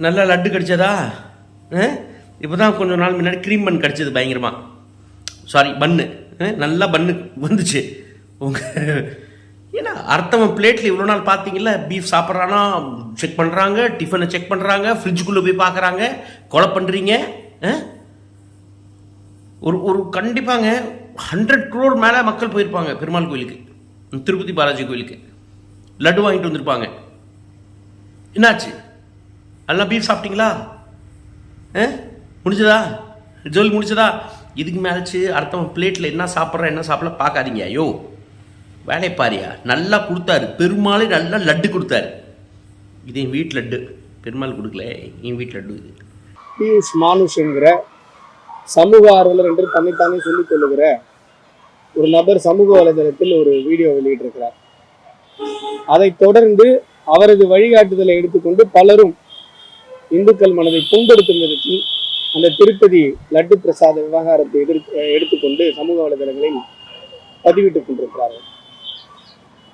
நல்லா லட்டு கடிச்சதா? இப்போ தான் கொஞ்சம் நாள் முன்னாடி க்ரீம் பன் கடிச்சது பயங்கரமாக சாரி பன்னு நல்லா பன்னு வந்துச்சு. உங்கள் ஏன்னா அர்த்தம் பிளேட்டில் இவ்வளோ நாள் பார்த்தீங்களா பீஃப் சாப்பிட்றானா செக் பண்ணுறாங்க டிஃபனை செக் பண்ணுறாங்க ஃப்ரிட்ஜுக்குள்ளே போய் பார்க்குறாங்க கொலை பண்ணுறீங்க ஒரு ஒரு கண்டிப்பாங்க ஹண்ட்ரட் க்ரோர் மேலே மக்கள் போயிருப்பாங்க பெருமாள் கோயிலுக்கு திருப்பதி பாலாஜி கோயிலுக்கு. லட்டு வாங்கிட்டு வந்திருப்பாங்க. என்னாச்சு? எல்லாம் பீஃப் சாப்பிட்டீங்களா? ஆ முடிஞ்சதா? ஜோல் முடிச்சதா இதுக்கு மேலச்சு அடுத்தவன் பிளேட்டில் என்ன சாப்பிட்றேன் என்ன சாப்பிடல பார்க்காதீங்க. ஐயோ வேலையை பாரியா நல்லா கொடுத்தாரு. பெருமாளே நல்லா லட்டு கொடுத்தாரு. இது என் வீட்டு லட்டு. பெருமாள் கொடுக்கல. என் வீட்டு லட்டு இது. பியூஷ் மானுஷங்கிற சமூக ஆர்வலர் என்று தன்னைத்தானே சொல்லிக் கொள்ளுகிற ஒரு நபர் சமூக வலைதளத்தில் ஒரு வீடியோ வெளியிட்டிருக்கிறார். அதைத் தொடர்ந்து அவரது வழிகாட்டுதலை எடுத்துக்கொண்டு பலரும் இந்துக்கள் மனதை புண்படுத்தும் விதத்தில் அந்த திருப்பதி லட்டு பிரசாத விவகாரத்தை எதிர்த்து எடுத்துக்கொண்டு சமூக வலைதளங்களில் பதிவிட்டுக் கொண்டிருக்கிறார்கள்.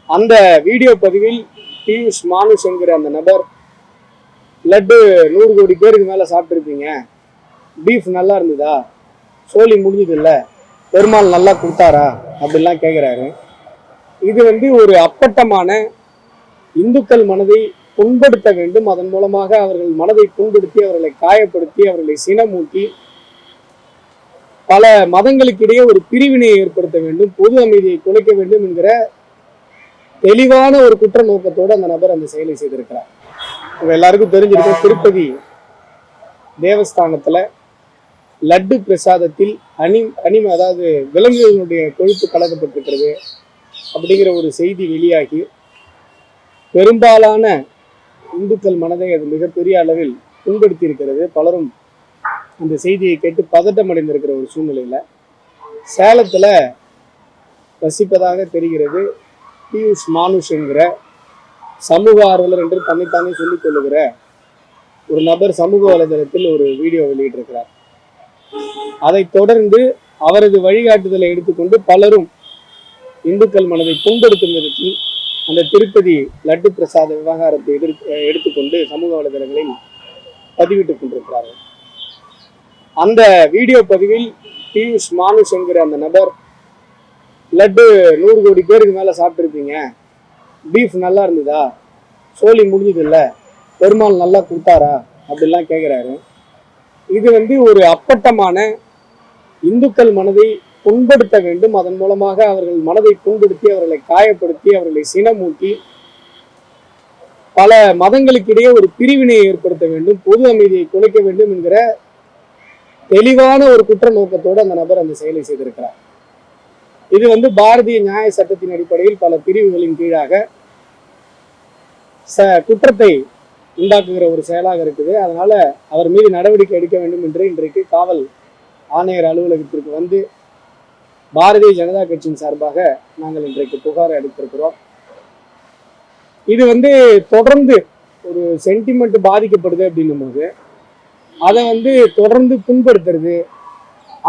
அந்த வீடியோ பதிவில் பியூஷ் மானுஷ் என்கிற அந்த நபர் லட்டு நூறு கோடி பேருக்கு மேலே சாப்பிட்ருப்பீங்க பீஃப் நல்லா இருந்ததா? சோலி முடிஞ்சது இல்லை பெருமாள் நல்லா கொடுத்தாரா? அப்படிலாம் கேட்குறாரு இது வந்து ஒரு அப்பட்டமான இந்துக்கள் மனதை புண்படுத்த வேண்டும். அதன் மூலமாக அவர்கள் மனதை புண்படுத்தி அவர்களை காயப்படுத்தி அவர்களை சினமூட்டி பல மதங்களுக்கிடையே ஒரு பிரிவினையை ஏற்படுத்த வேண்டும் பொது அமைதியை குலைக்க வேண்டும் என்கிற தெளிவான ஒரு குற்ற நோக்கத்தோடு அந்த நபர் அந்த செயலை செய்திருக்கிறார். உங்க எல்லாருக்கும் தெரிஞ்சிருக்க திருப்பதி தேவஸ்தானத்துல லட்டு பிரசாதத்தில் அனி அனிம அதாவது விலங்குகளுடைய கொழுப்பு கலக்கப்பட்டிருக்கிறது அப்படிங்கிற ஒரு செய்தி வெளியாகி பெரும்பாலான இந்துக்கள் மனதை அது மிகப்பெரிய அளவில் புண்படுத்தி இருக்கிறது பலரும் அந்த செய்தியை கேட்டு பதட்டம் அடைந்திருக்கிற ஒரு சூழ்நிலையில் சேலத்தில் வசிப்பதாக தெரிகிறது. பியூஷ் மானுஷ் என்கிற சமூக ஆர்வலர் என்று தன்னைத்தானே சொல்லிக் கொள்ளுகிற ஒரு நபர் சமூக வலைதளத்தில் ஒரு வீடியோ வெளியிட்டிருக்கிறார். அதைத் தொடர்ந்து அவரது வழிகாட்டுதலை எடுத்துக்கொண்டு பலரும் இந்துக்கள் மனதை புண்படுத்தும் விதத்தில் அந்த திருப்பதி லட்டு பிரசாத விவகாரத்தை எதிர் எடுத்துக்கொண்டு சமூக வலைதளங்களில் பதிவிட்டுக் கொண்டிருக்கிறார்கள் அந்த வீடியோ பதிவில் பியூஷ் மானுஷ் என்கிற அந்த நபர் லட்டு நூறு கோடி பேருக்கு மேலே சாப்பிட்ருப்பீங்க பீஃப் நல்லா இருந்ததா? சோழி முடிஞ்சதில்ல. பெருமாள் நல்லா கொடுத்தாரா? அப்படிலாம் கேட்குறாரு இது வந்து ஒரு அப்பட்டமான இந்துக்கள் மனதை புண்படுத்த வேண்டும். அதன் மூலமாக அவர்கள் மனதை புண்படுத்தி அவர்களை காயப்படுத்தி அவர்களை சினமூட்டி பல மதங்களுக்கிடையே ஒரு பிரிவினையை ஏற்படுத்த வேண்டும் பொது அமைதியை குலைக்க வேண்டும் என்கிற தெளிவான ஒரு குற்ற நோக்கத்தோடு அந்த நபர் அந்த செயலை செய்திருக்கிறார். இது வந்து பாரதிய நியாய சட்டத்தின் அடிப்படையில் பல பிரிவுகளின் கீழாக ச குற்றத்தை உண்டாக்குகிற ஒரு செயலாக இருக்குது. அதனால அவர் மீது நடவடிக்கை எடுக்க வேண்டும் என்று இன்றைக்கு காவல் ஆணையர் அலுவலகத்திற்கு வந்து பாரதிய ஜனதா கட்சியின் சார்பாக நாங்கள் இன்றைக்கு புகார் அளித்திருக்கிறோம். இது வந்து தொடர்ந்து ஒரு சென்டிமெண்ட் பாதிக்கப்படுது அப்படின்னும் போது அதை வந்து தொடர்ந்து புண்படுத்துறது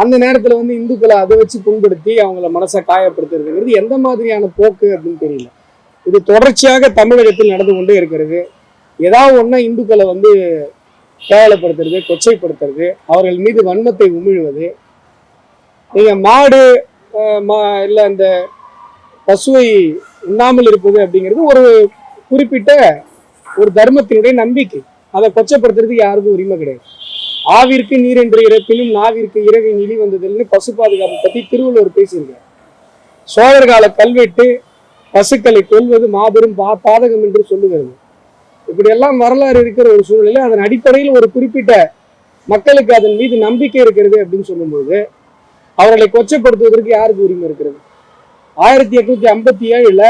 அந்த நேரத்தில் வந்து இந்துக்களை அதை வச்சு புண்படுத்தி அவங்கள மனசை காயப்படுத்துறதுங்கிறது எந்த மாதிரியான போக்கு அப்படின்னு தெரியல. இது தொடர்ச்சியாக தமிழகத்தில் நடந்து கொண்டே இருக்கிறது. ஏதாவது ஒன்றா இந்துக்களை வந்து கேவலப்படுத்துறது கொச்சைப்படுத்துறது அவர்கள் மீது வன்மத்தை உமிழ்வது நீங்க மாடு மா- இல்ல அந்த பசுவை உண்ணாமல் இருப்பது அப்படிங்கிறது ஒரு குறிப்பிட்ட ஒரு தர்மத்தினுடைய நம்பிக்கை. அதை கொச்சப்படுத்துறதுக்கு யாருக்கும் உரிமை கிடையாது. ஆவிற்கு நீர் என்று இறப்பினும் நாவிற்கு இறகை நிலி வந்ததில்னு பசு பாதுகாப்பு பத்தி திருவள்ளுவர் பேசியிருக்கார். சோழர் கால கல்வெட்டு பசுக்களை கொல்வது மாபெரும் பா பாதகம் என்று சொல்லுகிறது. இப்படியெல்லாம் வரலாறு இருக்கிற ஒரு சூழ்நிலை அதன் அடிப்படையில் ஒரு குறிப்பிட்ட மக்களுக்கு அதன் மீது நம்பிக்கை இருக்கிறது அப்படின்னு சொல்லும்போது அவர்களை கொச்சப்படுத்துவதற்கு யாருக்கு உரிமை இருக்கிறது? ஆயிரத்தி எட்நூத்தி ஐம்பத்தி ஏழுல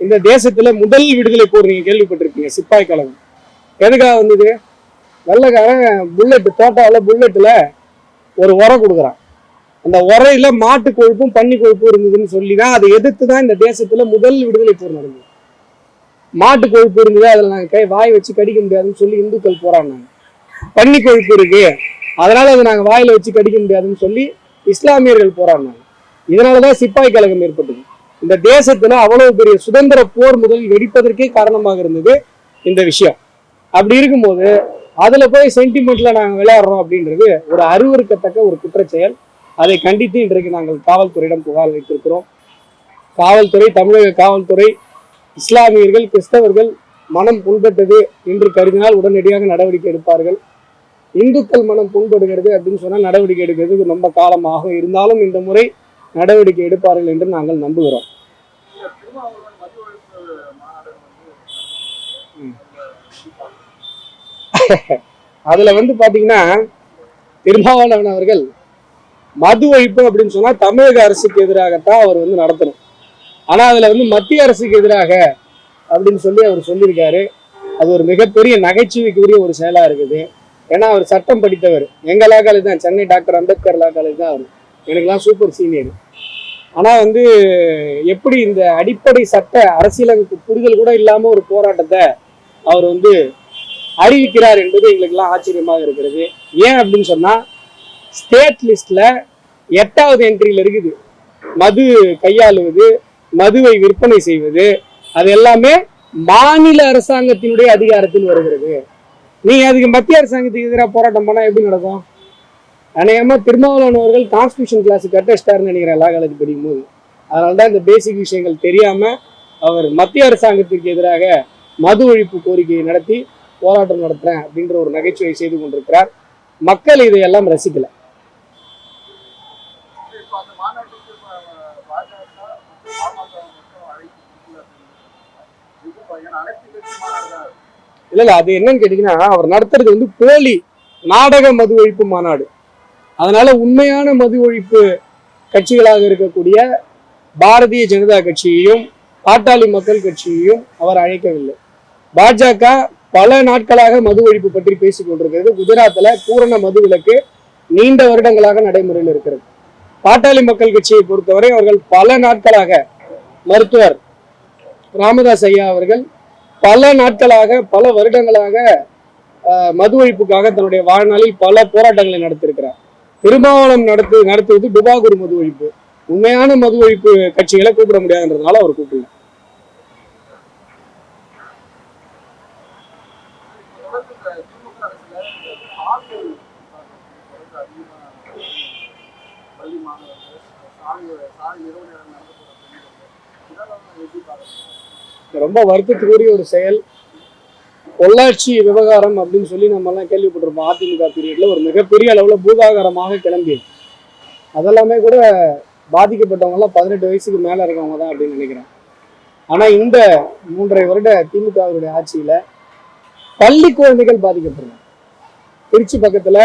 இந்த தேசத்துல முதல் விடுதலை போர் நீங்க கேள்விப்பட்டிருப்பீங்க சிப்பாய் கழகம் எதுக்காக வந்தது? வெள்ளைக்காரன் புல்லட் தோட்டாவில் புல்லட்டில் ஒரு உரம் கொடுக்குறான். அந்த உரையில மாட்டு கொழுப்பும் பன்னி கொழுப்பும் இருந்ததுன்னு சொல்லி தான் அதை எதிர்த்து தான் இந்த தேசத்துல முதல் விடுதலை போர் நடந்தது. மாட்டு கொழுப்பு இருந்தது அதில் நாங்கள் கை வாய் வச்சு கடிக்க முடியாதுன்னு சொல்லி இந்துக்கள் போராடினாங்க. பன்னி கொழுப்பு இருக்கு அதனால அதை நாங்கள் வாயில வச்சு கடிக்க முடியாதுன்னு சொல்லி இஸ்லாமியர்கள் போராடினாங்க. இதனாலதான் சிப்பாய் கழகம் ஏற்பட்டது. இந்த தேசத்துல அவ்வளவு பெரிய சுதந்திர போர் முதல் வெடிப்பதற்கே காரணமாக இருந்தது இந்த விஷயம். அப்படி இருக்கும்போது அதுல போய் சென்டிமெண்ட்ல நாங்கள் விளையாடுறோம் அப்படின்றது ஒரு அருவருக்கத்தக்க ஒரு குற்றச்செயல். அதை கண்டித்து இன்றைக்கு நாங்கள் காவல்துறையிடம் புகார் வைத்திருக்கிறோம் காவல்துறை தமிழக காவல்துறை இஸ்லாமியர்கள் கிறிஸ்தவர்கள் மனம் புண்பட்டது என்று கருதினால் உடனடியாக நடவடிக்கை எடுப்பார்கள். இந்துக்கள் மனம் புண்படுகிறது அப்படின்னு சொன்னால் நடவடிக்கை எடுக்கிறதுக்கு ரொம்ப காலமாகும் இருந்தாலும் இந்த முறை நடவடிக்கை எடுப்பார்கள் என்று நாங்கள் நம்புகிறோம். அதுல வந்து பாத்தீங்கன்னா திருமாவளவன் அவர்கள் மது ஒழிப்பு அப்படின்னு சொன்னா தமிழக அரசுக்கு எதிராகத்தான் அவர் வந்து நடத்தணும். ஆனா அதுல வந்து மத்திய அரசுக்கு எதிராக அப்படின்னு சொல்லி அவர் சொல்லியிருக்காரு. அது ஒரு மிகப்பெரிய நகைச்சுவைக்குரிய ஒரு செயலா இருக்குது. ஏன்னா அவர் சட்டம் படித்தவர். எங்கள் லா காலேஜ் தான் Chennai doctor Ambedkar law college தான் அவர். எனக்குலாம் சூப்பர் சீனியர் ஆனால் வந்து எப்படி இந்த அடிப்படை சட்ட அரசியலமைப்பு புரிதல் கூட இல்லாமல் ஒரு போராட்டத்தை அவர் வந்து அறிவிக்கிறார் என்பது எங்களுக்கெல்லாம் ஆச்சரியமாக இருக்கிறது. ஏன் அப்படின்னு சொன்னால் ஸ்டேட் லிஸ்ட்டில் எட்டாவது என்ட்ரியில் இருக்குது. மது கையாளுவது மதுவை விற்பனை செய்வது அது எல்லாமே மாநில அரசாங்கத்தினுடைய அதிகாரத்தில் வருகிறது. நீங்க அதுக்கு மத்திய அரசாங்கத்துக்கு எதிராக போராட்டம் பண்ணா எப்படி நடக்கும்? அநேகமா திருமாவளவன் அவர்கள் கான்ஸ்டியூஷன் கிளாஸுக்கு கட்டஸ்டார்னு நினைக்கிறேன் எல்லா காலேஜ் படிக்கும்போது அதனால தான் இந்த பேசிக் விஷயங்கள் தெரியாம அவர் மத்திய அரசாங்கத்திற்கு எதிராக மது ஒழிப்பு கோரிக்கையை நடத்தி போராட்டம் நடத்துறேன் அப்படின்ற ஒரு நகைச்சுவை செய்து கொண்டிருக்கிறார். மக்கள் இதையெல்லாம் ரசிக்கல இப்ப அந்த மாநாட்டுக்கு இப்ப பாஜக பாமக மட்டும் அழைப்பு கொடுக்கல அப்படின்னு இது பையன் அனைத்து கட்சி மாநாடு தான் இல்ல இல்ல அது என்னன்னு கேட்டீங்கன்னா அவர் நடத்துறது வந்து போலி நாடக மது ஒழிப்பு மாநாடு. அதனால உண்மையான மது ஒழிப்பு கட்சிகளாக இருக்கக்கூடிய பாரதிய ஜனதா கட்சியையும் பாட்டாளி மக்கள் கட்சியையும் அவர் அழைக்கவில்லை. பாஜக பல நாட்களாக மது ஒழிப்பு பற்றி பேசிக் கொண்டிருக்கிறது. குஜராத்ல பூரண மது விலக்கு நீண்ட வருடங்களாக நடைமுறையில் இருக்கிறது. பாட்டாளி மக்கள் கட்சியை பொறுத்தவரை அவர்கள் பல நாட்களாக மருத்துவர் ராமதாஸ் ஐயா அவர்கள் பல நாட்களாக பல வருடங்களாக மது ஒழிப்புக்காக தன்னுடைய வாழ்நாளில் பல போராட்டங்களை நடத்தியிருக்கிறார். திருமாவளம் நடத்து நடத்துவது டுபாகூர் மது ஒழிப்பு. உண்மையான மது ஒழிப்பு கட்சிகளை கூப்பிட முடியாதுன்றதுனால அவர் கூப்பிடல. சாலை ரொம்ப வருத்தத்துக்குரிய ஒரு செயல். பொள்ளாச்சி விவகாரம் அப்படின்னு சொல்லி நம்ம எல்லாம் கேள்விப்பட்டிருப்போம். அதிமுக பீரியட்ல ஒரு மிகப்பெரிய அளவில் பூதாகரமாக கிளம்பியது அதெல்லாமே கூட பாதிக்கப்பட்டவங்க எல்லாம் பதினெட்டு வயசுக்கு மேல இருக்கவங்க தான் அப்படின்னு நினைக்கிறேன். ஆனா இந்த மூன்றரை வருட திமுகவினுடைய ஆட்சியில பள்ளி குழந்தைகள் பாதிக்கப்படுறாங்க திருச்சி பக்கத்துல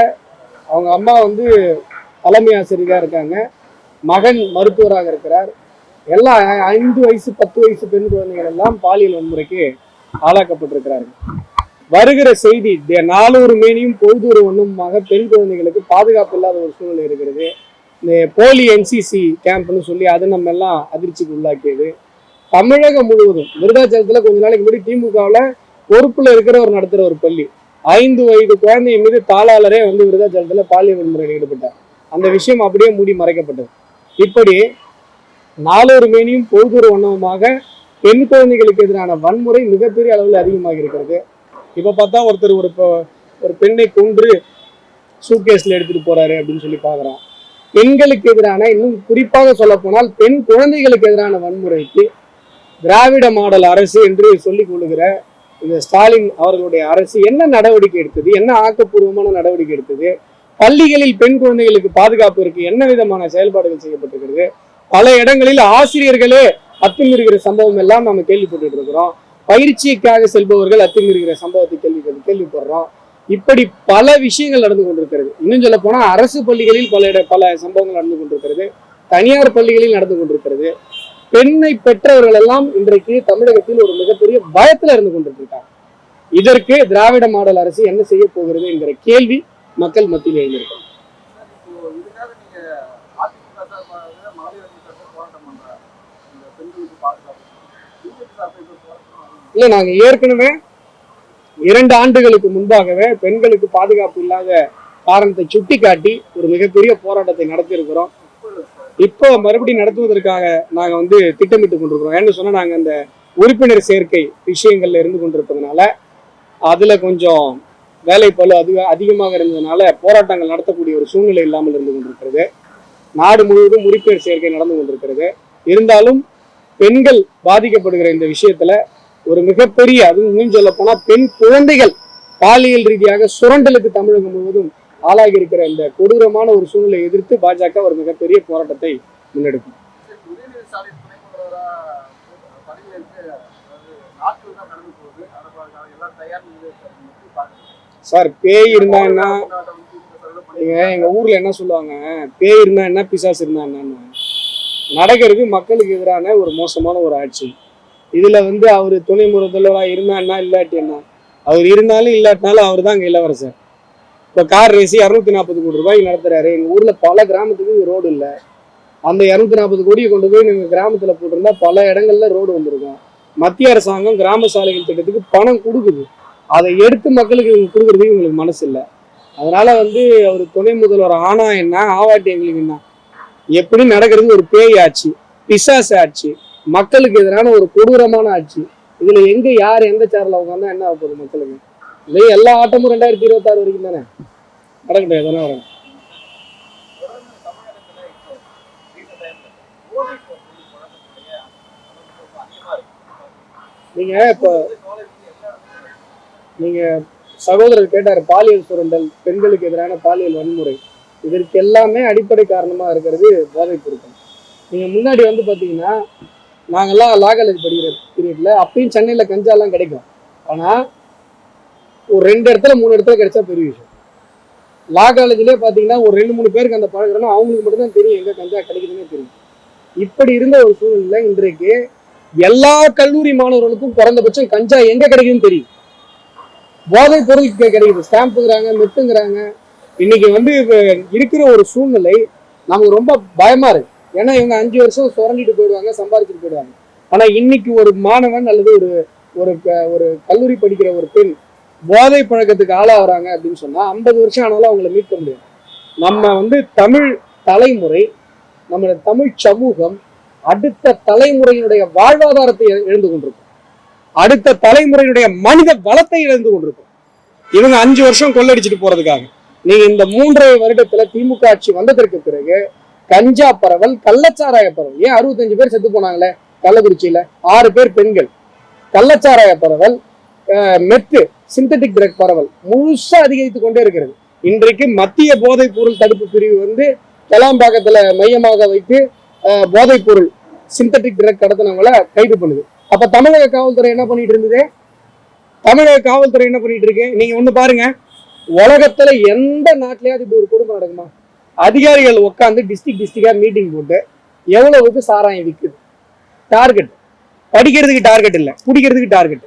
அவங்க அம்மா வந்து தலைமை ஆசிரியராக இருக்காங்க. மகன் மருத்துவராக இருக்கிறார். எல்லா ஐந்து வயசு பத்து வயசு பெண் குழந்தைகள் எல்லாம் பாலியல் வன்முறைக்கு ஆளாக்கப்பட்டிருக்கிறார்கள். வருகிற செய்தி நாலூறு மேனியும் பொழுதூறு ஒன்றுமாக பெண் குழந்தைகளுக்கு பாதுகாப்பு இல்லாத ஒரு சூழ்நிலை இருக்கிறது. இந்த போலி என்சிசி கேம்ப்னு சொல்லி அது நம்ம எல்லாம் அதிர்ச்சிக்கு உள்ளாக்கியது. தமிழகம் முழுவதும் விருதாச்சலத்துல கொஞ்ச நாளைக்கு முன்னாடி திமுகவில் பொறுப்புல இருக்கிறவர் நடத்துகிற ஒரு பள்ளி. ஐந்து வயது குழந்தை மீது தாளாளரே வந்து விருதாச்சலத்துல பாலியல் வன்முறையில் ஈடுபட்டார். அந்த விஷயம் அப்படியே மூடி மறைக்கப்பட்டது. இப்படி நாளொரு மேனியும் பொழுதொரு வண்ணமுமாக பெண் குழந்தைகளுக்கு எதிரான வன்முறை மிகப்பெரிய அளவில் அதிகமாக இருக்கிறது. இப்ப பார்த்தா ஒருத்தர் ஒரு ஒரு பெண்ணை கொன்று சூட்கேஸ்ல எடுத்துட்டு போறாரு அப்படின்னு சொல்லி பார்க்குறோம். பெண்களுக்கு எதிரான இன்னும் குறிப்பாக சொல்ல போனால் பெண் குழந்தைகளுக்கு எதிரான வன்முறைக்கு திராவிட மாடல் அரசு என்று சொல்லிக் கொள்ளுகிற இந்த ஸ்டாலின் அவர்களுடைய அரசு என்ன நடவடிக்கை எடுத்தது? என்ன ஆக்கப்பூர்வமான நடவடிக்கை எடுத்தது? பள்ளிகளில் பெண் குழந்தைகளுக்கு பாதுகாப்பு இருக்கு. என்ன விதமான செயல்பாடுகள் செய்யப்பட்டிருக்கிறது? பல இடங்களில் ஆசிரியர்களே அத்துமீறுகிற சம்பவம் எல்லாம் நம்ம கேள்விப்பட்டு இருக்கிறோம் பயிற்சிக்காக செல்பவர்கள் அத்துமீறுகிற சம்பவத்தை கேள்வி கேள்விப்படுறோம். இப்படி பல விஷயங்கள் நடந்து கொண்டிருக்கிறது. இன்னும் சொல்ல போனா அரசு பள்ளிகளில் பல இட பல சம்பவங்கள் நடந்து கொண்டிருக்கிறது. தனியார் பள்ளிகளில் நடந்து கொண்டிருக்கிறது. பெண்ணை பெற்றவர்கள் எல்லாம் இன்றைக்கு தமிழகத்தில் ஒரு மிகப்பெரிய பயத்துல இருந்து கொண்டிருக்காங்க இதற்கு திராவிட மாடல் அரசு என்ன செய்ய போகிறது என்கிற கேள்வி மக்கள் மத்தியில் எழுந்திருக்கிறது இப்போ இதுக்காக நீங்க அதிமுக சார்பாக மாநில சார்பாக போராட்டம் பண்ற இந்த பெண்களுக்கு பாதுகாப்பு பிஜேபி சார்பாக இப்போ போராட்டம் இல்ல நாங்க ஏற்கனவே இரண்டு ஆண்டுகளுக்கு முன்பாகவே பெண்களுக்கு பாதுகாப்பு இல்லாத காரணத்தை சுட்டிக்காட்டி ஒரு மிகப்பெரிய போராட்டத்தை நடத்தியிருக்கிறோம். இப்போ மறுபடியும் நடத்துவதற்காக நாங்க வந்து திட்டமிட்டு கொண்டிருக்கிறோம். ஏன்னு சொன்னா நாங்க அந்த உறுப்பினர் சேர்க்கை விஷயங்கள்ல இருந்து கொண்டிருப்பதுனால அதுல கொஞ்சம் வேலை பளு அதிக அதிகமாக இருந்ததுனால போராட்டங்கள் நடத்தக்கூடிய ஒரு சூழ்நிலை இல்லாமல் இருந்து கொண்டிருக்கிறது. நாடு முழுவதும் முறிப்பேர் சேர்க்கை நடந்து கொண்டிருக்கிறது. இருந்தாலும் பெண்கள் பாதிக்கப்படுகிற இந்த விஷயத்துல ஒரு மிகப்பெரிய அதுவும் சொல்ல போனா பெண் குழந்தைகள் பாலியல் ரீதியாக சுரண்டலுக்கு தமிழகம் முழுவதும் ஆளாகி இருக்கிற இந்த கொடூரமான ஒரு சூழ்நிலையை எதிர்த்து பாஜக ஒரு மிகப்பெரிய போராட்டத்தை முன்னெடுக்கும். சார் பேய் இருந்தாங்கன்னா நீங்க எங்க ஊர்ல என்ன சொல்லுவாங்க? பேய் இருந்தா என்ன பிசாசு இருந்தா என்னன்னு. நடக்கிறது மக்களுக்கு எதிரான ஒரு மோசமான ஒரு ஆட்சி. இதுல வந்து அவர் துணை முதல்வரா இருந்தா என்ன இல்லாட்டி என்ன? அவர் இருந்தாலும் இல்லாட்டினாலும் அவர் தான் அங்க இளவரசர். இப்ப கார் ரேசி இரநூத்தி நாற்பது கோடி ரூபாய் நடத்துறாரு. எங்க ஊர்ல பல கிராமத்துக்கு ரோடு இல்ல. அந்த இரநூத்தி நாற்பது கோடியை கொண்டு போய் நீங்க கிராமத்துல போட்டிருந்தா பல இடங்கள்ல ரோடு வந்திருக்கும். மத்திய அரசாங்கம் கிராம சாலைகள் திட்டத்துக்கு பணம் கொடுக்குது. அதை எடுத்து மக்களுக்கு கொடுக்கறதுக்கு இவங்களுக்கு மனசு இல்லை அதனால வந்து அவர் துணை முதல்வர் ஆனா என்ன? ஆவாட்டி எங்களுக்கு என்ன? எப்படி நடக்கிறது ஒரு பேய் ஆட்சி பிசாசு ஆட்சி மக்களுக்கு எதிரான ஒரு கொடூரமான ஆட்சி இதுல எங்க யார் எந்த சேர்ல உட்காந்தா என்ன ஆக போகுது மக்களுக்கு? இல்லை எல்லா ஆட்டமும் ரெண்டாயிரத்தி இருபத்தாறு வரைக்கும் தானே? நடக்கட்டும் எதனா வரும் நீங்க இப்போ நீங்க சகோதரர் கேட்டார் பாலியல் சுரண்டல் பெண்களுக்கு எதிரான பாலியல் வன்முறை. இதற்கு எல்லாமே அடிப்படை காரணமா இருக்கிறது போதை பொருட்கள். நீங்க முன்னாடி வந்து பாத்தீங்கன்னா நாங்கெல்லாம் லா காலேஜ் படிக்கிற பீரியட்ல அப்பயும் சென்னையில கஞ்சாலாம் கிடைக்கும். ஆனா ஒரு ரெண்டு இடத்துல மூணு இடத்துல கிடைச்சா பெரிய விஷயம். லா காலேஜ்லயே பாத்தீங்கன்னா ஒரு ரெண்டு மூணு பேருக்கு அந்த பழகிறோன்னா அவங்களுக்கு மட்டும்தான் தெரியும் எங்க கஞ்சா கிடைக்குதுன்னே தெரியும். இப்படி இருந்த ஒரு சூழ்நிலை இன்றைக்கு எல்லா கல்லூரி மாணவர்களுக்கும் குறைந்தபட்சம் கஞ்சா எங்க கிடைக்குதுன்னு தெரியும். போதைப் பொருள் கிடைக்குது. ஸ்டாம்புங்கிறாங்க மெட்டுங்கிறாங்க இன்னைக்கு வந்து இப்போ இருக்கிற ஒரு சூழ்நிலை நமக்கு ரொம்ப பயமா இருக்கு. ஏன்னா இவங்க அஞ்சு வருஷம் சுரண்டிட்டு போயிடுவாங்க சம்பாதிச்சுட்டு போயிடுவாங்க. ஆனா இன்னைக்கு ஒரு மாணவன் அல்லது ஒரு ஒரு க- ஒரு கல்லூரி படிக்கிற ஒரு பெண் போதை பழக்கத்துக்கு ஆளாகிறாங்க அப்படின்னு சொன்னா ஐம்பது வருஷம் ஆனாலும் அவங்கள மீட்க முடியும் நம்ம வந்து தமிழ் தலைமுறை நம்ம தமிழ் சமூகம் அடுத்த தலைமுறையினுடைய வாழ்வாதாரத்தை எழுந்து கொண்டிருக்கும். அடுத்த தலைமுறையினுடைய மனித வளத்தை இழந்து கொண்டிருக்கும். இவங்க அஞ்சு வருஷம் கொள்ளடிச்சிட்டு போறதுக்காக. நீங்க இந்த மூன்றரை வருடத்துல திமுக ஆட்சி வந்ததற்கு பிறகு கஞ்சா பரவல் கள்ளச்சாராய பரவல். ஏன் அறுபத்தஞ்சு பேர் செத்து போனாங்களே? கள்ளக்குறிச்சியில ஆறு பேர் பெண்கள். கள்ளச்சாராய பரவல் மெத்து சிந்தட்டிக் ட்ரக் பரவல் முழுசா அதிகரித்து கொண்டே இருக்கிறது. இன்றைக்கு மத்திய போதைப் பொருள் தடுப்பு பிரிவு வந்து கலாம்பாக்கத்துல மையமாக வைத்து போதைப் பொருள் சிந்தட்டிக் ட்ரக் கடத்தினவங்களை கைது பண்ணுது. அப்ப தமிழக காவல்துறை என்ன பண்ணிட்டு இருந்தது? தமிழக காவல்துறை என்ன பண்ணிட்டு இருக்கு? நீங்க ஒண்ணு பாருங்க உலகத்துல எந்த நாட்டிலயாவது இப்படி ஒரு குடும்பம் நடக்குமா? அதிகாரிகள் உட்காந்து டிஸ்ட்ரிக்ட் டிஸ்ட்ரிக்டா மீட்டிங் போட்டு எவ்வளவுக்கு சாராயம் விற்குது டார்கெட் படிக்கிறதுக்கு டார்கெட் இல்ல. குடிக்கிறதுக்கு டார்கெட்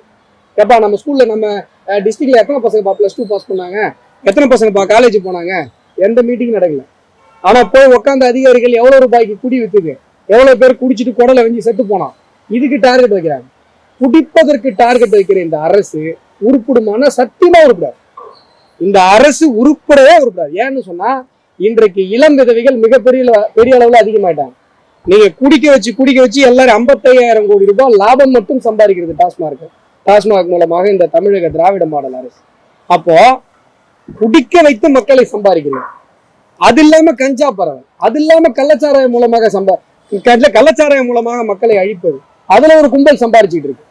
எப்பா நம்ம ஸ்கூல்ல நம்ம டிஸ்ட்ரிக்ட்ல எத்தனை பசங்க பிளஸ் டூ பாஸ் பண்ணாங்க. எத்தனை பசங்க காலேஜ் போனாங்க? எந்த மீட்டிங் நடக்கல. ஆனா போய் உட்காந்த அதிகாரிகள் எவ்வளவு ரூபாய்க்கு குடி வித்துது? எவ்வளவு பேர் குடிச்சிட்டு குடலை வெஞ்சி செத்து போனான்? இதுக்கு டார்கெட் வைக்கிறாங்க. குடிப்பதற்கு டார்கெட் வைக்கிற இந்த அரசு உருப்பிடுமானா சத்தியமா உருப்பிடாது. இந்த அரசு உருப்படவே உருப்படாது. ஏன்னு சொன்னா இன்றைக்கு இளம் விதவைகள் மிகப்பெரிய பெரிய அளவுல அதிகமாயிட்டாங்க. நீங்க குடிக்க வச்சு குடிக்க வச்சு எல்லாரும் ஐம்பத்தையாயிரம் கோடி ரூபாய் லாபம் மட்டும் சம்பாதிக்கிறது டாஸ்மார்க். டாஸ்மாக் மூலமாக இந்த தமிழக திராவிட மாடல் அரசு. அப்போ குடிக்க வைத்து மக்களை சம்பாதிக்கிறது அது இல்லாம கஞ்சா பரவல். அது இல்லாம கள்ளச்சாராயம் மூலமாக சம்பா கள்ளச்சாராயம் மூலமாக மக்களை அழிப்பது. அதுல ஒரு கும்பல் சம்பாரிச்சுட்டு இருக்கு.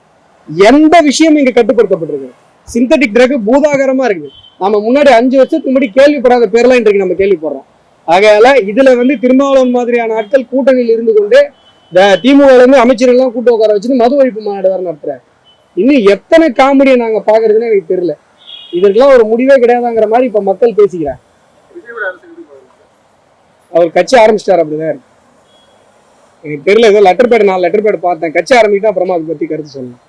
எந்த விஷயமும் இங்க கட்டுப்படுத்தப்பட்டிருக்கு. சிந்தட்டிக் ட்ரக் பூதாகரமா இருக்குது. நம்ம முன்னாடி அஞ்சு வருஷத்துக்கு முன்னாடி கேள்விப்படாத பேர்லாம் இன்றைக்கு நம்ம கேள்விப்படுறோம். ஆகையால இதுல வந்து திருமாவளவன் மாதிரியான ஆட்கள் கூட்டணியில் இருந்து கொண்டு இந்த திமுக ல இருந்து அமைச்சர்கள் எல்லாம் கூட்டு உட்கார வச்சுட்டு மது ஒழிப்பு மாநாடு வேற நடத்துறாரு. இன்னும் எத்தனை காமெடியை நாங்க பாக்குறதுன்னு எனக்கு தெரியல. இதற்கெல்லாம் ஒரு முடிவே கிடையாதாங்கிற மாதிரி இப்ப மக்கள் பேசிக்கிறாங்க. அவர் கட்சி ஆரம்பிச்சிட்டார் அப்படிதான் இருக்கு. எனக்கு தெரியல ஏதோ லெட்டர் பேட் நான் லெட்டர் பேட் பார்த்தேன். கட்சி ஆரம்பிக்கிட்டா அப்புறமா அதை பத்தி கருத்து சொல்லலாம்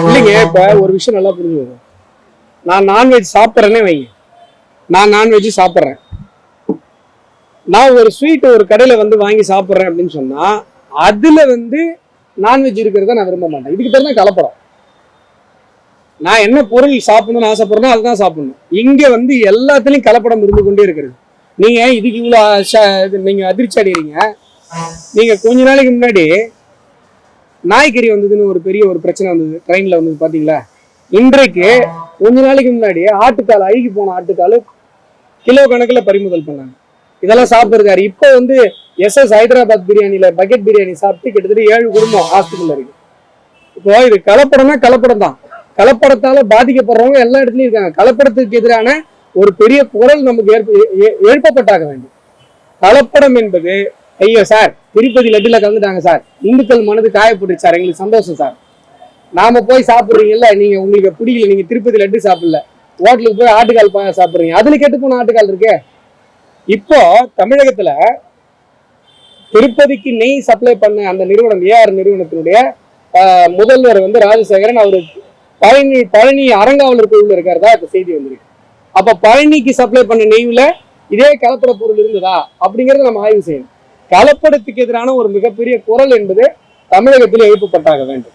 இல்லைங்க இப்ப ஒரு விஷயம் நல்லா புரிஞ்சுக்கணும் நான் நான்வெஜ் சாப்பிட்றேன்னே வைங்க. நான் நான்வெஜ் சாப்பிட்றேன். நான் ஒரு ஸ்வீட் ஒரு கடையில வந்து வாங்கி சாப்பிட்றேன் அப்படின்னு சொன்னா அதுல வந்து நான்வெஜ் இருக்கிறத நான் விரும்ப மாட்டேன். இதுக்கு பேர் தான் கலப்படம். நான் என்ன பொருள் சாப்பிடணும்னு ஆசைப்படுறேனோ அதுதான் சாப்பிடணும். இங்க வந்து எல்லாத்துலயும் கலப்படம் இருந்து கொண்டே இருக்கிறது. நீங்க இதுக்கு இவ்வளோ நீங்கள் நீங்க அதிர்ச்சி அடைகிறீங்க நீங்க கொஞ்ச நாளைக்கு முன்னாடி நாய்க்கறி வந்ததுன்னு ஒரு பெரிய ஒரு பிரச்சனை வந்தது. ட்ரெயின்ல வந்தது பாத்தீங்களா? இன்றைக்கு கொஞ்ச நாளைக்கு முன்னாடி ஆட்டுக்கால் அழுகி போன ஆட்டுக்கால் கிலோ கணக்குல பறிமுதல் பண்ணாங்க. இதெல்லாம் சாப்பிட்டுருக்காரு. இப்போ வந்து எஸ் எஸ் ஹைதராபாத் பிரியாணியில பக்கெட் பிரியாணி சாப்பிட்டு கிட்டத்தட்ட ஏழு குடும்பம் ஹாஸ்பிட்டல்ல இருக்கு. இப்போ இது கலப்படம்னா கலப்படம் தான். கலப்படத்தால பாதிக்கப்படுறவங்க எல்லா இடத்துலயும் இருக்காங்க. கலப்படத்துக்கு எதிரான ஒரு பெரிய குரல் நமக்கு ஏற்ப எழுப்பப்பட்டாக வேண்டும். கலப்படம் என்பது ஐயோ சார் திருப்பதி லட்டுல கலந்துட்டாங்க சார். இந்துக்கள் மனது காயப்பட்டுச்சு சார். எங்களுக்கு சந்தோஷம் சார். நாம போய் சாப்பிடுறீங்கல்ல நீங்க உங்களுக்கு பிடிக்கல நீங்க திருப்பதி லட்டு சாப்பிடல. ஹோட்டலுக்கு போய் ஆட்டுக்கால் சாப்பிட்றீங்க சாப்பிடுறீங்க. அதுல கெட்டு போன ஆட்டுக்கால் இருக்கே. இப்போ தமிழகத்துல திருப்பதிக்கு நெய் சப்ளை பண்ண அந்த நிறுவனம் ஏஆர் நிறுவனத்தினுடைய ஆஹ், முதல்வர் வந்து ராஜசேகரன் அவரு பழனி பழனி அரங்காவலர் கோவில் இருக்காருதா இப்ப செய்தி வந்திருக்கு. அப்ப பழனிக்கு சப்ளை பண்ண நெய்வுல இதே கலப்பட பொருள் இருந்ததா அப்படிங்கறத நம்ம ஆய்வு செய்யணும். கலப்படத்துக்கு எதிரான ஒரு மிகப்பெரிய குரல் என்பது தமிழகத்தில் எழுப்பப்பட்டாக வேண்டும்.